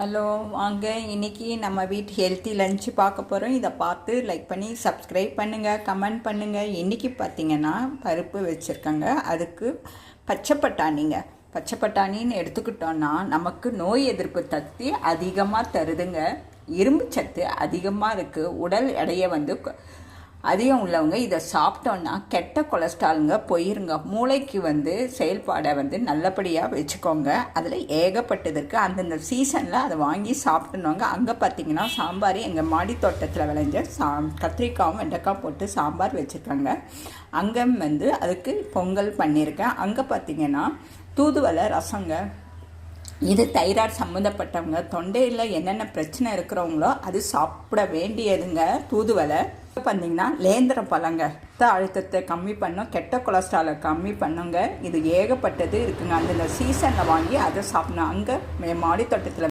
Hello வாங்க. இன்னைக்கு நம்ம வீட்டு ஹெல்த்தி லஞ்சு பார்க்க போகிறோம் இதை பார்த்து லைக் பண்ணி சப்ஸ்கிரைப் பண்ணுங்கள் கமெண்ட் பண்ணுங்கள் இன்றைக்கி பார்த்தீங்கன்னா பருப்பு வச்சுருக்கேங்க. அதுக்கு பச்சை பட்டாணிங்க. பச்சை பட்டாணின்னு எடுத்துக்கிட்டோன்னா நமக்கு நோய் எதிர்ப்பு சக்தி அதிகமாக தருதுங்க. இரும்பு சத்து அதிகமாக இருக்குது உடல் எடையை வந்து அதிகம் உள்ளவங்க இதை சாப்பிட்டோன்னா கெட்ட கொலஸ்ட்ராலுங்க போயிருங்க. மூளைக்கு வந்து செயல்பாடை வந்து நல்லபடியாக வச்சுக்கோங்க. அதில் ஏகப்பட்டது இருக்குது அந்தந்த சீசனில் அதை வாங்கி சாப்பிட்டுனவங்க அங்கே பார்த்தீங்கன்னா சாம்பார் எங்கள் மாடி தோட்டத்தில் விளைஞ்ச சா கத்திரிக்காயும் வெண்டைக்காய் போட்டு சாம்பார் வச்சுருக்காங்க அங்கே வந்து அதுக்கு பொங்கல் பண்ணியிருக்கேன். அங்கே பார்த்தீங்கன்னா தூதுவளை ரசங்க இது தைராய்டு சம்மந்தப்பட்டவங்க தொண்டையில் என்னென்ன பிரச்சனை இருக்கிறவங்களோ அது சாப்பிட வேண்டியதுங்க. தூதுவலை இப்போ பார்த்தீங்கன்னா லேந்திர பழங்க. ரத்த அழுத்தத்தை கம்மி பண்ணும் கெட்ட கொலஸ்ட்ராலை கம்மி பண்ணுங்க. இது ஏகப்பட்டது இருக்குங்க. அந்தந்த சீசனில் வாங்கி அதை சாப்பிடணும். அங்கே மாடி தோட்டத்தில்